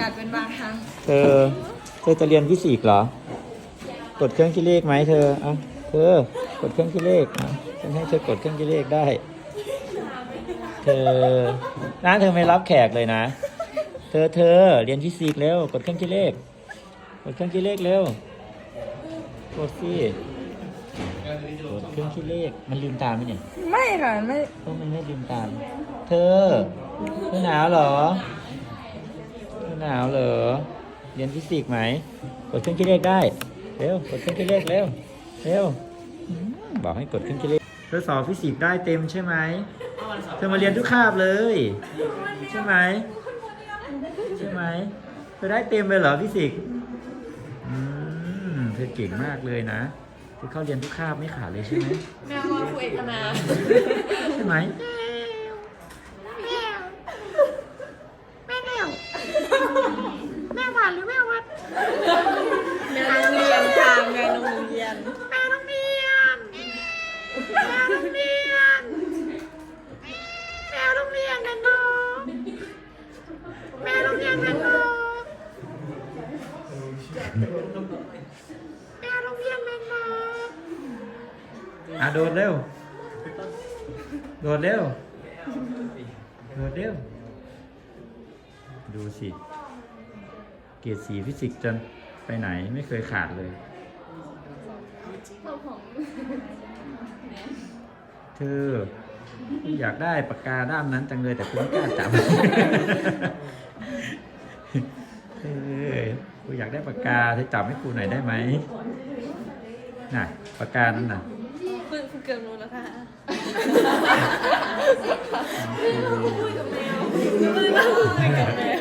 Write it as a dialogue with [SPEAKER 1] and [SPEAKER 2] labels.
[SPEAKER 1] กัดเป็นบางครั้ง
[SPEAKER 2] เธอ เธอจะเรียนฟิสิกส์เหรอ กดเครื่องคิดเลขไหมเธออะเธอกดเครื่องคิดเลขอะฉันให้เธอกดเครื่องคิดเลขได้ เธอน้าเธอไม่รับแขกเลยนะ เธอเธอเรียนฟิสิกส์เร็ว กดเครื่องคิดเลข กดเครื่องคิดเลขเร็ว กดสิกดเครื่องคิดเลข มันลืมตาไหมเนี่ย
[SPEAKER 1] ไม่ค่ะไม่
[SPEAKER 2] ก็มันไม่ลืมตามเธอเธอหนาวเหรอเธอ หนาวเหรอ เรียนฟิสิกส์ไหม กดเครื่องคิดเลขได้ เร็ว กดเครื่องคิดเลขเร็ว เร็วอืมบอกให้กดเครื่องคิดเลขเธอสอบฟิสิกส์ได้เต็มใช่ไหม เธอมาเรียนทุกคาบเลย ใช่ไหม ใช่ไหม เธอได้เต็มเลยเหรอฟิสิกส์อืม เธอเก่งมากเลยนะ เธอเข้าเรียนทุกคาบไม่ขาดเลยใช่ไหม
[SPEAKER 1] แม่ว่าครูเอกนา
[SPEAKER 2] ใช่ไหม
[SPEAKER 1] แม่โรงเรียนทางแม่โรงเรียน
[SPEAKER 2] อะโดดเร็ว โดดเร็ว โดดเร็ว ดูสิ เกียรติสีฟิสิกส์จนไปไหนไม่เคยขาดเลย เธอ อยากได้ปากกาด้ามนั้นจังเลยแต่คุณไม่กล้าจับ เออกูอยากได้ปากกาเธอจับให้ครูหน่อยได้ไหมน่ะปากกานั่นน่ะ
[SPEAKER 1] เพิ่งเกือบรู้แล้วค่ะ
[SPEAKER 2] คือ